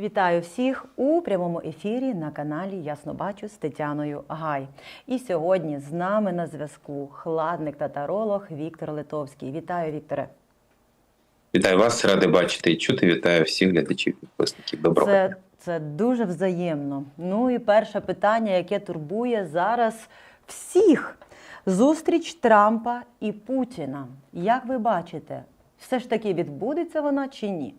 Вітаю всіх у прямому ефірі на каналі Ясно Бачу з Тетяною Гай. І сьогодні з нами на зв'язку хладник та таролог Віктор Литовський. Вітаю, Вікторе. Вітаю вас, радий бачити і чути. Вітаю всіх глядачів, підписників. Доброго Це, дня. це дуже взаємно. Ну і перше питання, яке турбує зараз всіх: зустріч Трампа і Путіна. Як ви бачите, все ж таки відбудеться вона чи ні?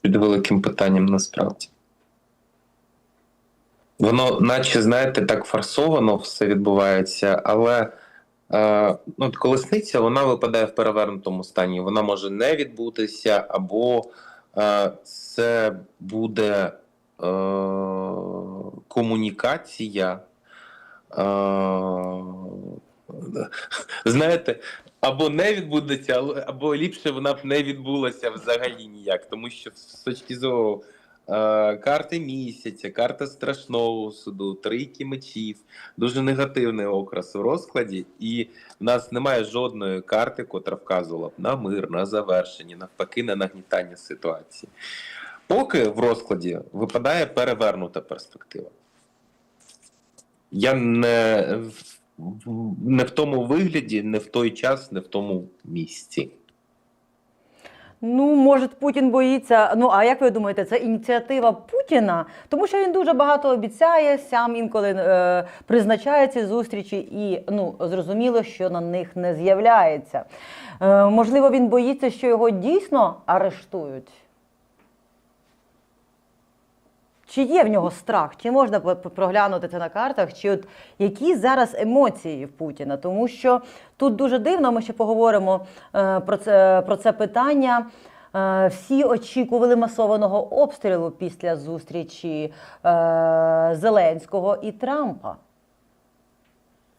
Під великим питанням насправді. Воно, наче, знаєте, так форсовано все відбувається, але е, ну, колесниця вона випадає в перевернутому стані. Вона може не відбутися, або це буде е, комунікація. Е, знаєте, або не відбудеться, або ліпше вона б не відбулася взагалі ніяк, тому що з точки зору е, карти місяця, карта страшного суду, трійки мечів, дуже негативний окрас у розкладі, і в нас немає жодної карти, котра вказувала б на мир, на завершення, навпаки, на нагнітання ситуації. Поки в розкладі випадає перевернута перспектива. Я не, в- не в тому вигляді, не в той час, не в тому місці. Ну, може, Путін боїться. Ну, а як ви думаєте, це ініціатива Путіна? Тому що він дуже багато обіцяє, сам інколи е, призначає ці зустрічі, і ну, зрозуміло, що на них не з'являється. Е, можливо, він боїться, що його дійсно арештують. Чи є в нього страх? Чи можна проглянути це на картах? Чи от які зараз емоції в Путіна? Тому що тут дуже дивно, ми ще поговоримо е, про це, про це питання. Е, всі очікували масованого обстрілу після зустрічі е, Зеленського і Трампа.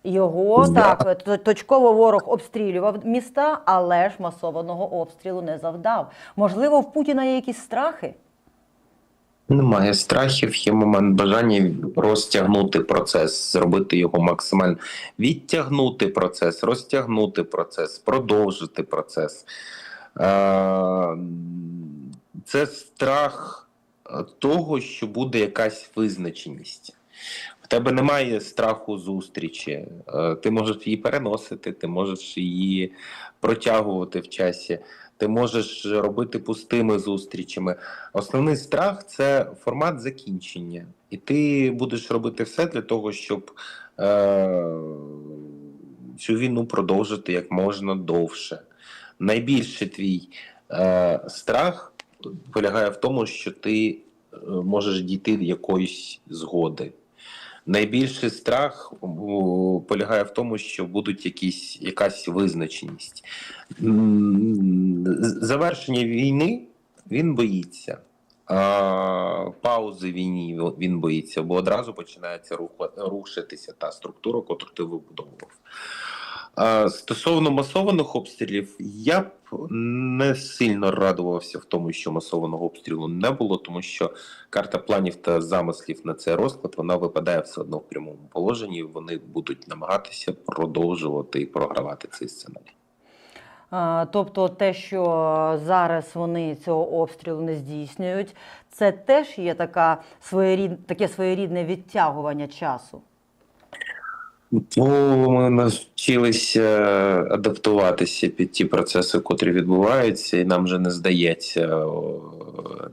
Його так точково ворог обстрілював міста, але ж масованого обстрілу не завдав. Можливо, в Путіна є якісь страхи? Немає страхів, є момент бажання розтягнути процес, зробити його максимально, відтягнути процес, розтягнути процес, продовжити процес. Е, Це страх того, що буде якась визначеність. В тебе немає страху зустрічі. Е, Ти можеш її переносити, ти можеш її протягувати в часі, ти можеш робити пустими зустрічами. Основний страх це формат закінчення, і ти будеш робити все для того, щоб е, цю війну продовжити як можна довше. Найбільше твій е, страх полягає в тому, що ти е, можеш дійти якоїсь згоди. Найбільший страх полягає в тому, що будуть якісь, якась визначеність. Завершення війни він боїться. Паузи війні він боїться, бо одразу починається рухатися та структура, котру ти вибудовував. Стосовно масованих обстрілів, я б не сильно радувався в тому, що масованого обстрілу не було, тому що карта планів та замислів на цей розклад вона випадає все одно в прямому положенні. Вони будуть намагатися продовжувати і програвати цей сценарій. Тобто те, що зараз вони цього обстрілу не здійснюють, це теж є така своєрід, таке своєрідне відтягування часу. Ну, ми навчилися адаптуватися під ті процеси, котрі відбуваються, і нам вже не здається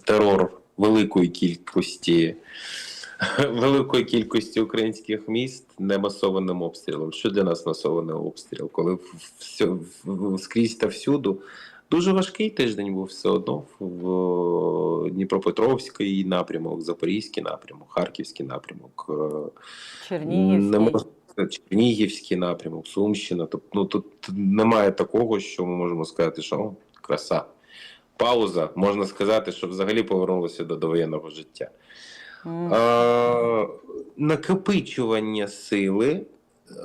терор великої кількості великої кількості українських міст не масованим обстрілом. Що для нас масований обстріл? Коли все скрізь та всюду. Дуже важкий тиждень був все одно в Дніпропетровський напрямок, Запорізький напрямок, Харківський напрямок. е, Чернігівський. Сказати, Чернігівський напрямок, Сумщина. Тобто, ну тут немає такого, що ми можемо сказати, що о, краса. Пауза, можна сказати, що взагалі повернулося до довоєнного життя. М. Е, накопичування сили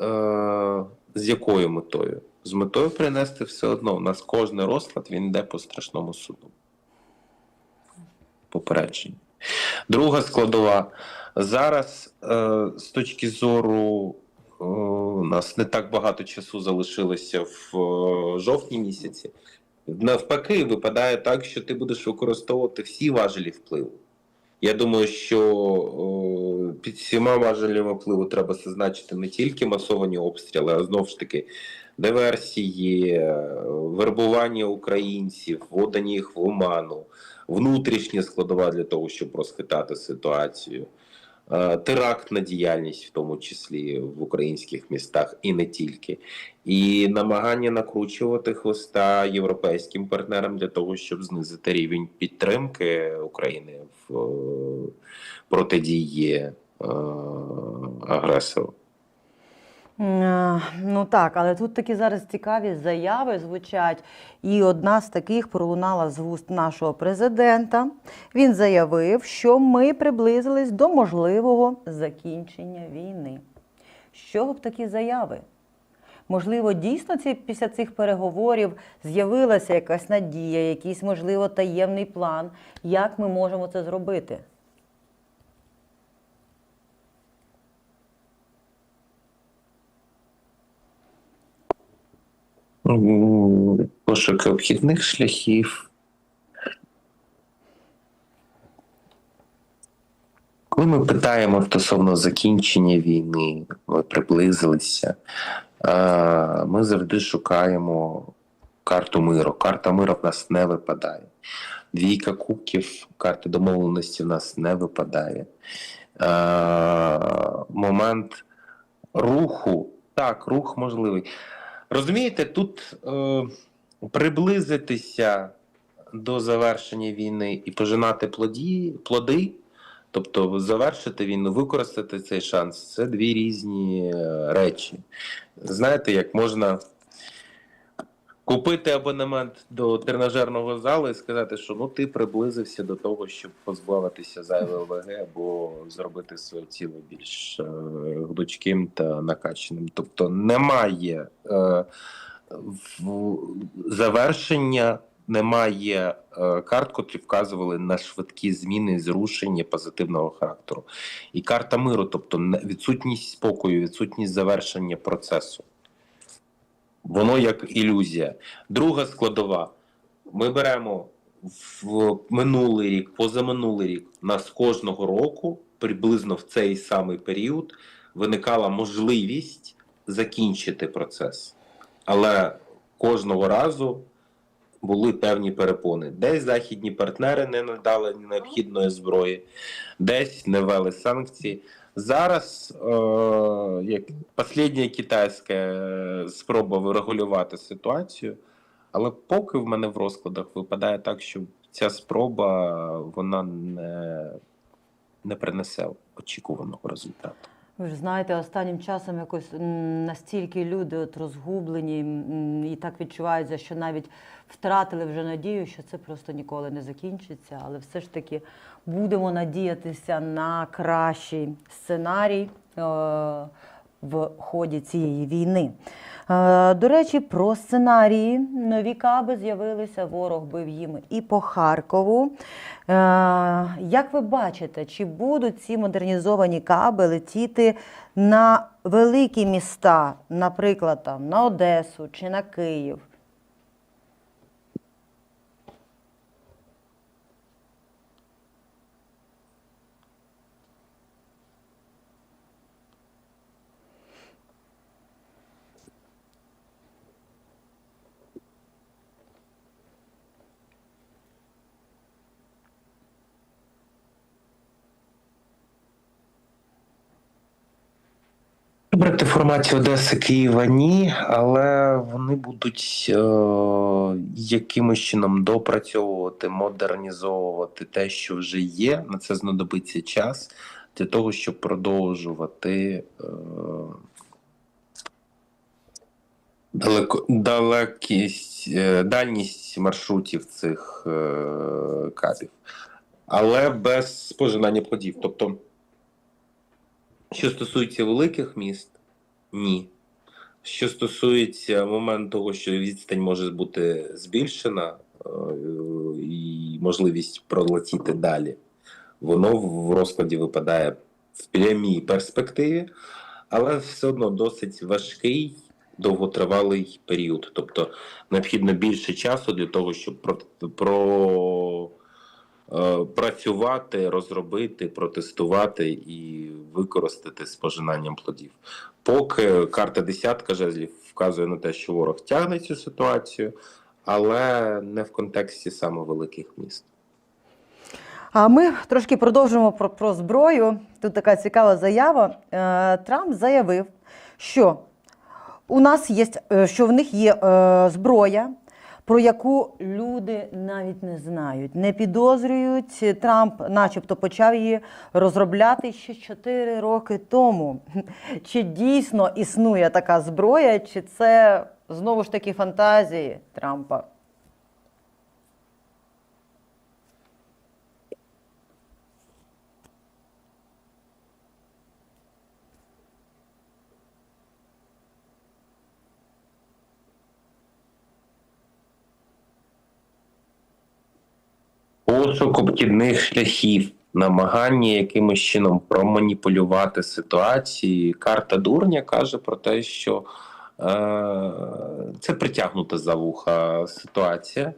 е, з якою метою? З метою принести все одно. У нас кожен розклад він йде по страшному суду. попередження. Друга складова. Зараз е, з точки зору у нас не так багато часу залишилося в е, жовтні місяці. Навпаки, випадає так, що ти будеш використовувати всі важелі впливу. Я думаю, що о, під всіма важелями впливу треба зазначити не тільки масовані обстріли, а знову ж таки диверсії, е, вербування українців, вводення їх в оману, внутрішня складова для того, щоб розхитати ситуацію, е, терактна діяльність, в тому числі в українських містах, і не тільки, і намагання накручувати хвоста європейським партнерам для того, щоб знизити рівень підтримки України в е, протидії е, агресору. Е, Ну так, але тут такі зараз цікаві заяви звучать. І одна з таких пролунала з вуст нашого президента. Він заявив, що ми приблизились до можливого закінчення війни. Чого б такі заяви? Можливо, дійсно ці, після цих переговорів з'явилася якась надія, якийсь, можливо, таємний план, як ми можемо це зробити. Пошуки обхідних шляхів. Коли ми питаємо стосовно закінчення війни, ми приблизилися, ми завжди шукаємо карту миру. Карта миру в нас не випадає. Двійка кубків, карти домовленості в нас не випадає. Момент руху, так, рух можливий. Розумієте, тут е, приблизитися до завершення війни і пожинати плоді, плоди, тобто завершити війну, використати цей шанс це дві різні е, речі. Знаєте, як можна купити абонемент до тренажерного залу і сказати, що ну ти приблизився до того, щоб позбавитися зайвого ВГ або зробити своє тіло більш е, гнучким та накачаним. Тобто немає е, в, завершення. Немає е, карт, котрі вказували на швидкі зміни, зрушення позитивного характеру. І карта миру, тобто відсутність спокою, відсутність завершення процесу. Воно як ілюзія. Друга складова. Ми беремо в минулий рік, позаминулий рік, нас кожного року, приблизно в цей самий період, виникала можливість закінчити процес. Але кожного разу були певні перепони. Десь західні партнери не надали необхідної зброї, десь не ввели санкції. Зараз е, як послідня китайська е, спроба врегулювати ситуацію, але поки в мене в розкладах випадає так, що ця спроба вона не, не принесе очікуваного результату. Ви ж знаєте, останнім часом якось настільки люди от розгублені і так відчуваються, що навіть втратили вже надію, що це просто ніколи не закінчиться. Але все ж таки будемо надіятися на кращий сценарій е, в ході цієї війни. Е, До речі, про сценарії нові каби з'явилися. Ворог бив їм і по Харкову. Е, Як ви бачите, чи будуть ці модернізовані каби летіти на великі міста, наприклад, там, на Одесу чи на Київ? Брати в форматі Одеси, Києва ні, але вони будуть е, якимось чином допрацьовувати, модернізовувати те, що вже є. На це знадобиться час для того, щоб продовжувати е, далеко, далекість, е, дальність маршрутів цих е, кабів, але без спожинання плодів. Тобто, що стосується великих міст, ні. Що стосується моменту того, що відстань може бути збільшена, е, і можливість пролетіти далі. Воно в розкладі випадає в прямій перспективі, але все одно досить важкий, довготривалий період. Тобто необхідно більше часу для того, щоб про, про працювати, розробити, протестувати і використати з пожинанням плодів. Поки карта десятка жезлів вказує на те, що ворог тягне цю ситуацію, але не в контексті саме великих міст. А ми трошки продовжимо про, про зброю. Тут така цікава заява. Е, Трамп заявив, що у нас є, е, що в них є е, зброя, про яку люди навіть не знають, не підозрюють. Трамп, начебто, почав її розробляти ще 4 роки тому. Чи дійсно існує така зброя, чи це знову ж таки фантазії Трампа? Пошук обхідних шляхів, намагання якимось чином проманіпулювати ситуації. Карта дурня каже про те, що е, це притягнута за вуха ситуація.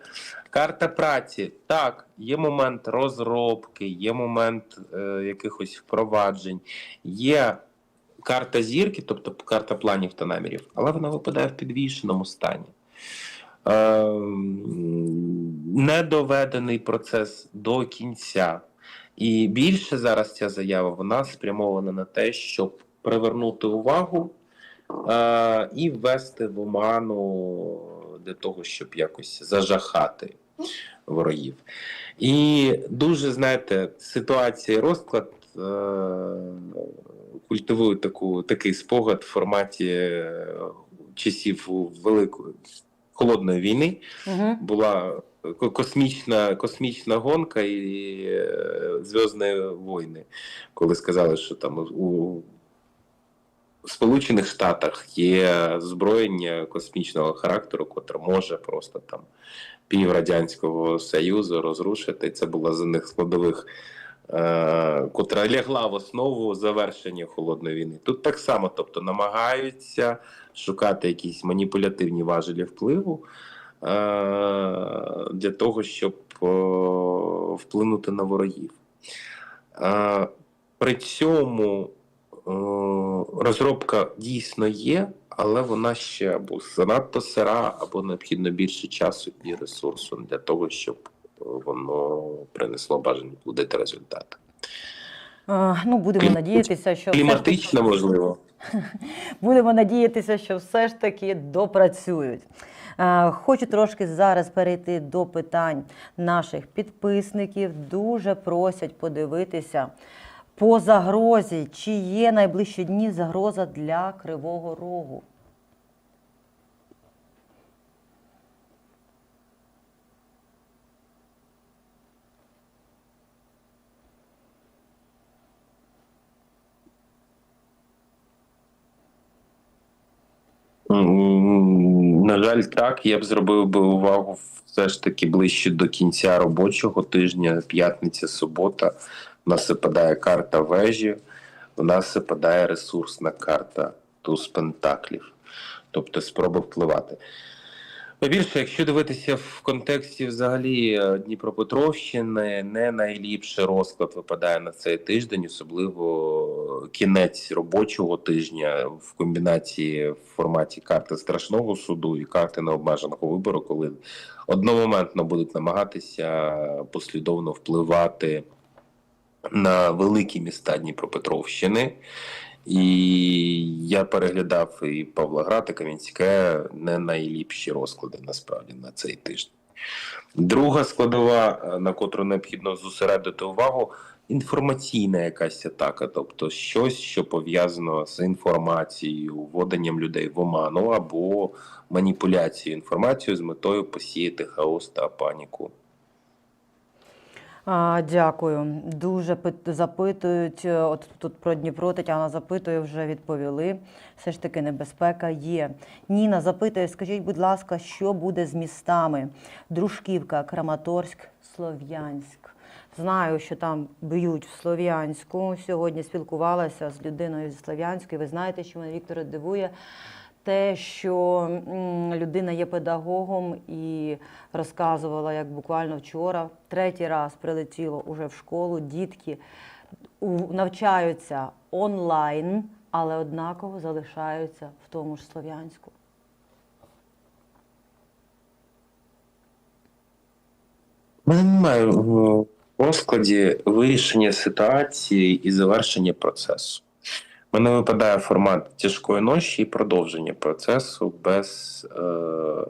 Карта праці так, є момент розробки, є момент е, якихось впроваджень, є карта зірки, тобто карта планів та намірів, але вона випадає в підвішеному стані. Ем, недоведений процес до кінця. І більше зараз ця заява вона спрямована на те, щоб привернути увагу е, і ввести в оману для того, щоб якось зажахати ворогів. І дуже, знаєте, ситуація і розклад е, культивує таку, такий спогад в форматі е, часів Великої холодної війни Угу. була космічна, космічна гонка і е, Зв'язні війни, коли сказали, що там у Сполучених Штатах є зброєння космічного характеру, котре може просто там пів Союзу розрушити. Це була з них складових, е, котра лягла в основу завершення холодної війни. Тут так само, тобто намагаються шукати якісь маніпулятивні важелі впливу для того, щоб е, вплинути на ворогів. Е, При цьому е, розробка дійсно є, але вона ще або занадто сира, або необхідно більше часу і ресурсу для того, щоб е, воно принесло бажані буде результат. Ну, будемо надіятися, що Кліматично можливо. Будемо надіятися, що все ж таки допрацюють. Е, Хочу трошки зараз перейти до питань наших підписників. Дуже просять подивитися по загрозі, чи є найближчі дні загроза для Кривого Рогу. На жаль, так. Я б зробив би увагу все ж таки ближче до кінця робочого тижня, п'ятниця, субота. У нас випадає карта вежі, у нас випадає ресурсна карта туз пентаклів, тобто спроба впливати. Більше, якщо дивитися в контексті взагалі е, Дніпропетровщини, не найліпший розклад випадає на цей тиждень, особливо кінець робочого тижня в комбінації в форматі карти страшного суду і карти необмеженого вибору, коли одномоментно будуть намагатися послідовно впливати на великі міста Дніпропетровщини. І я переглядав і Павлоград, і Кам'янське не найліпші розклади насправді на цей тиждень. Друга складова, е, на котру необхідно зосередити увагу, інформаційна якась атака, тобто щось, що пов'язано з інформацією, вводенням людей в оману або маніпуляцією інформацією з метою посіяти хаос та паніку. А, дякую. Дуже пит- запитують. е, От тут про Дніпро Тетяна запитує, вже відповіли. Все ж таки небезпека є. Ніна запитує, скажіть, будь ласка, що буде з містами? Дружківка, Краматорськ, Слов'янськ. Знаю, що там б'ють в Слов'янську. Сьогодні спілкувалася з людиною зі Слов'янську. І ви знаєте, що мене Віктора дивує те, що людина є педагогом і розказувала, як буквально вчора, третій раз прилетіло уже в школу. Дітки навчаються онлайн, але однаково залишаються в тому ж Слов'янську. У мене немає в розкладі вирішення ситуації і завершення процесу. Мене випадає формат тяжкої ночі і продовження процесу без е,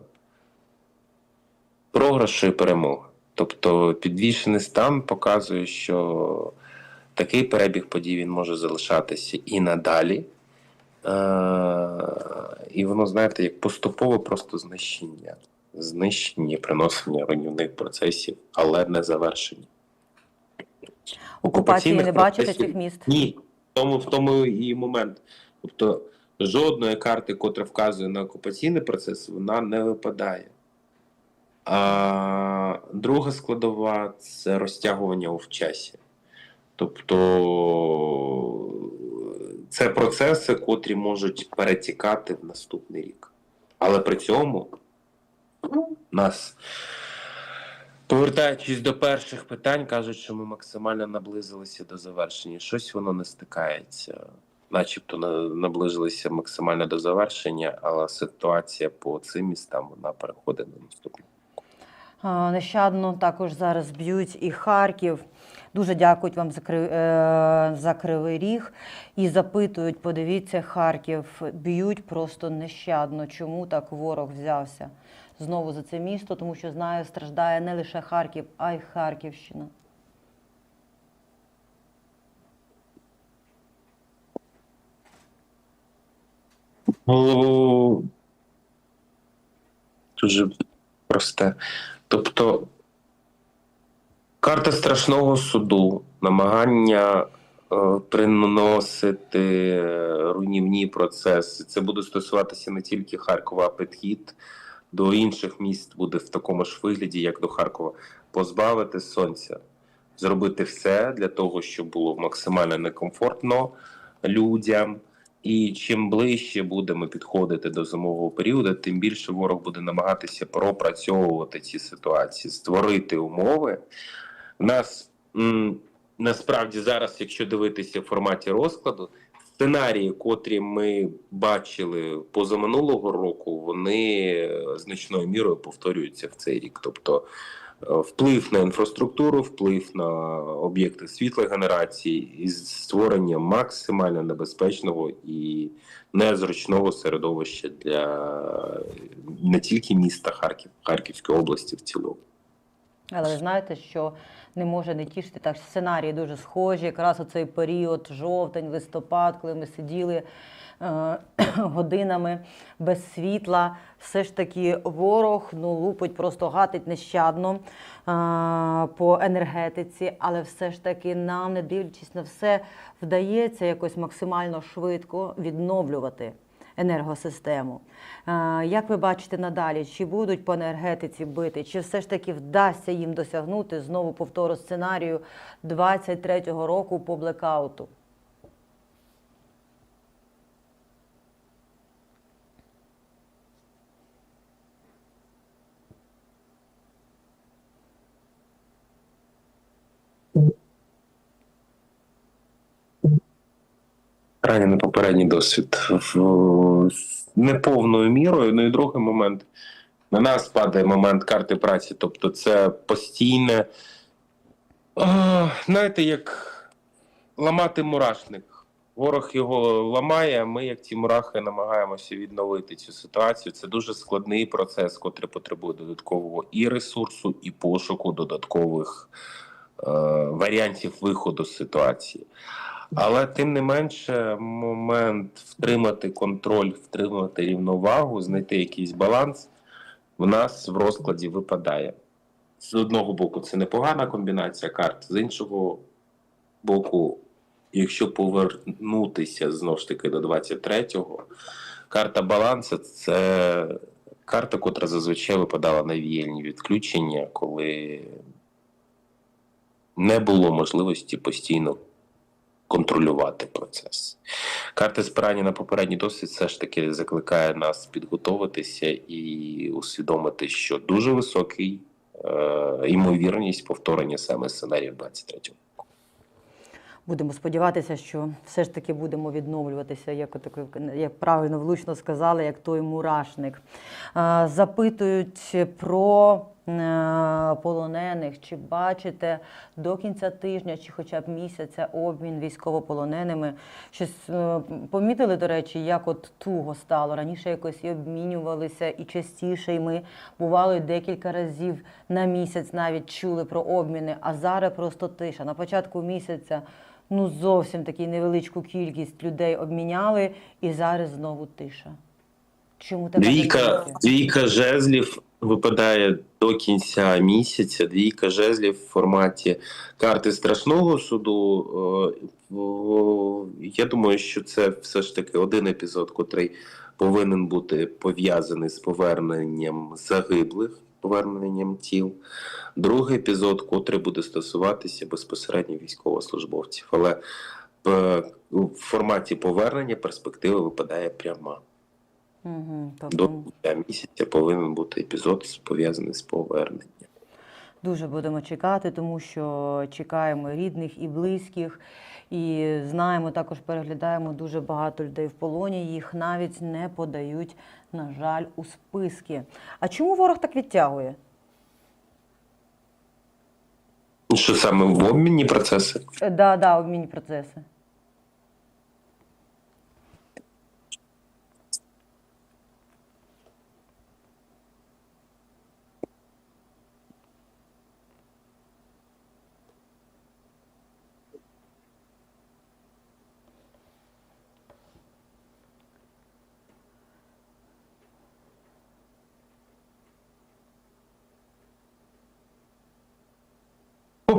програшу і перемоги. Тобто підвішений стан показує, що такий перебіг подій він може залишатися і надалі. Е, і воно, знаєте, як поступове просто знищення. Знищення, приносення руйнівних процесів, але не завершення. Окупації не бачите цих міст? Ні, тому, в тому і момент. Тобто жодної карти, котра вказує на окупаційний процес, вона не випадає. А друга складова це розтягування в часі. Тобто це процеси, котрі можуть перетікати в наступний рік. Але при цьому нас, повертаючись до перших питань, кажуть, що ми максимально наблизилися до завершення. Щось воно не стикається. Начебто на- наближилися максимально до завершення, але ситуація по цим містам вона переходить до наступного. Нещадно також зараз б'ють і Харків. Дуже дякують вам е, за Кривий Ріг і запитують, подивіться, Харків б'ють просто нещадно. Чому так ворог взявся знову за це місто? Тому що знаю, страждає не лише Харків, а й Харківщина. Ну, дуже просте. Тобто, карта страшного суду, намагання е, приносити е, руйнівні процеси. Це буде стосуватися не тільки Харкова, а підхід до інших міст буде в такому ж вигляді, як до Харкова. Позбавити сонця, зробити все для того, щоб було максимально некомфортно людям. І чим ближче будемо підходити до зимового періоду, тим більше ворог буде намагатися пропрацьовувати ці ситуації, створити умови. У нас м, насправді зараз, якщо дивитися в форматі розкладу, сценарії, котрі ми бачили позаминулого року, вони е, значною мірою повторюються в цей рік. Тобто вплив на інфраструктуру, вплив на об'єкти світлогенерації і створення максимально небезпечного і незручного середовища для не тільки міста Харків, Харківської області в цілому. Але ви знаєте, що не може не тішити так. Сценарії дуже схожі. Якраз у цей період, жовтень, листопад, коли ми сиділи е, годинами без світла. Все ж таки ворог ну, лупить, просто гатить нещадно е, по енергетиці, але все ж таки нам, не дивлячись на все, вдається якось максимально швидко відновлювати енергосистему. Е, Як ви бачите надалі, чи будуть по енергетиці бити, чи все ж таки вдасться їм досягнути знову повтору сценарію 23-го року по блекауту? Ранений попередній досвід в неповною мірою. Ну і другий момент на нас падає момент карти праці, тобто це постійне, а, знаєте, як ламати мурашник. Ворог його ламає, а ми, як ті мурахи, намагаємося відновити цю ситуацію. Це дуже складний процес, котрий потребує додаткового і ресурсу, і пошуку додаткових е, варіантів виходу з ситуації. Але тим не менше, момент втримати контроль, втримати рівновагу, знайти якийсь баланс в нас в розкладі випадає. З одного боку, це непогана комбінація карт, з іншого боку, якщо повернутися знову ж таки до 23-го, карта балансу це карта, котра зазвичай випадала на віяльні відключення, коли не було можливості постійно контролювати процес. Карта спирання на попередній досвід все ж таки закликає нас підготуватися і усвідомити, що дуже високий е, ймовірність повторення саме сценарію 23-го. Будемо сподіватися, що все ж таки будемо відновлюватися, як, як правильно влучно сказали, як той мурашник. Запитують про е, полонених, чи бачите до кінця тижня, чи хоча б місяця обмін військовополоненими. Щось е, помітили, до речі, як от туго стало. Раніше якось і обмінювалися, і частіше, і ми бувало й декілька разів на місяць навіть чули про обміни, а зараз просто тиша. На початку місяця ну зовсім таку невеличку кількість людей обміняли, і зараз знову тиша. Чому так? Двійка, двійка жезлів випадає до кінця місяця. Двійка жезлів в форматі карти страшного суду. Е, Я думаю, що це все ж таки один епізод, котрий повинен бути пов'язаний з поверненням загиблих, поверненням тіл. Другий епізод, котрий буде стосуватися безпосередньо військовослужбовців. Але е, в форматі повернення перспектива випадає пряма. Угу, До тобто кінця місяця повинен бути епізод пов'язаний з поверненням. дуже будемо чекати, тому що чекаємо рідних і близьких, і знаємо, також переглядаємо дуже багато людей в полоні. Їх навіть не подають, на жаль, у списки. А чому ворог так відтягує? Що саме в обмінні процеси? Е, Да, да, обмінні процеси.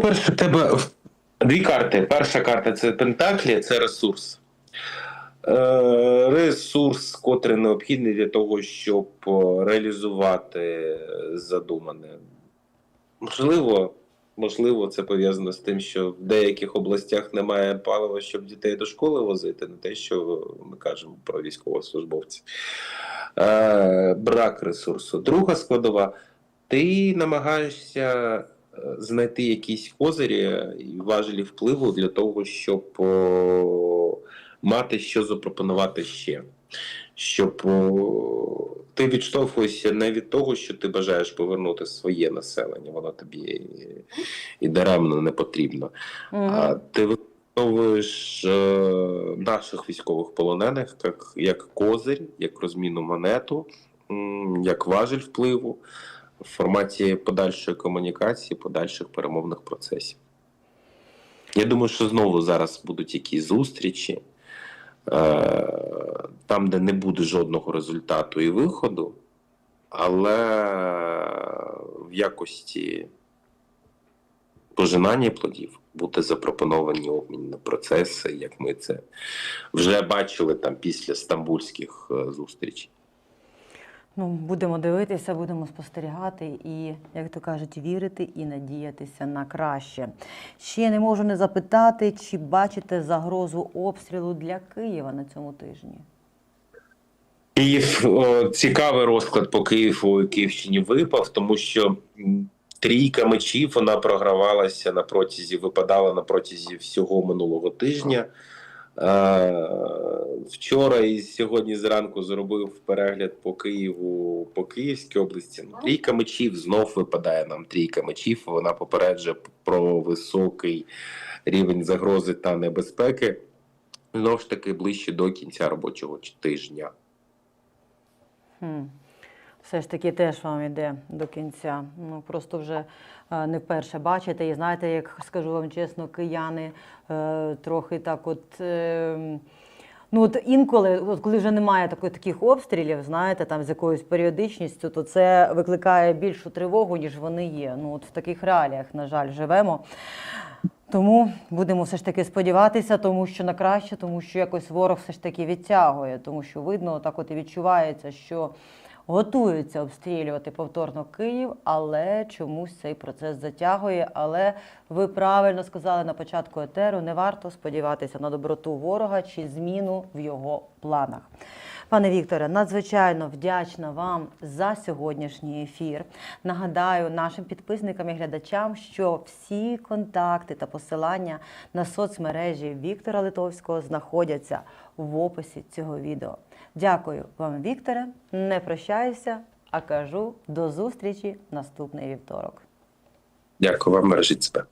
По-перше, в тебе дві карти. Перша карта це Пентаклі, це ресурс. Е, Ресурс, котрий необхідний для того, щоб е, реалізувати задумане. Можливо, можливо, це пов'язано з тим, що в деяких областях немає палива, щоб дітей до школи возити, не те, що ми кажемо про військовослужбовців. Е, Брак ресурсу. Друга складова. Ти намагаєшся знайти якісь козирі і важелі впливу для того, щоб мати що запропонувати ще. Щоб ти відштовхуєшся не від того, що ти бажаєш повернути своє населення, воно тобі і, і даремно не потрібно. А Угу. ти використовуєш е, наших військових полонених як, як козирь, як розмінну монету, як важель впливу в форматі подальшої комунікації, подальших перемовних процесів. Я думаю, що знову зараз будуть якісь зустрічі, е, там, де не буде жодного результату і виходу, але в якості пожинання плодів буде запропоновані обмінні процеси, як ми це вже бачили там після стамбульських е, зустрічей. Ну, будемо дивитися, будемо спостерігати і, як то кажуть, вірити і надіятися на краще. Ще не можу не запитати, чи бачите загрозу обстрілу для Києва на цьому тижні? Київ о, цікавий розклад по Києву і Київщині випав, тому що трійка мечів вона програвалася на протязі, випадала на протязі всього минулого тижня. Е, вчора і сьогодні зранку зробив перегляд по Києву, по Київській області. Ну, Трійка мечів знов випадає нам трійка мечів. Вона попереджує про високий рівень загрози та небезпеки. Знову ж таки, ближче до кінця робочого тижня. Все ж таки теж вам іде до кінця. Ну просто вже е, не вперше бачите. І знаєте, як скажу вам чесно, кияни е, трохи так, от. Е, Ну, от інколи, от коли вже немає такої, таких обстрілів, знаєте, там з якоюсь періодичністю, то це викликає більшу тривогу, ніж вони є. Ну, от в таких реаліях, на жаль, живемо. Тому будемо все ж таки сподіватися, тому що на краще, тому що якось ворог все ж таки відтягує, тому що видно, так от і відчувається, що готуються обстрілювати повторно Київ, але чомусь цей процес затягує. Але ви правильно сказали на початку етеру, не варто сподіватися на доброту ворога чи зміну в його планах. Пане Вікторе, надзвичайно вдячна вам за сьогоднішній ефір. Нагадаю нашим підписникам і глядачам, що всі контакти та посилання на соцмережі Віктора Литовського знаходяться в описі цього відео. Дякую вам, Вікторе. Не прощаюся, а кажу до зустрічі наступний вівторок. Дякую вам, бережіть себе.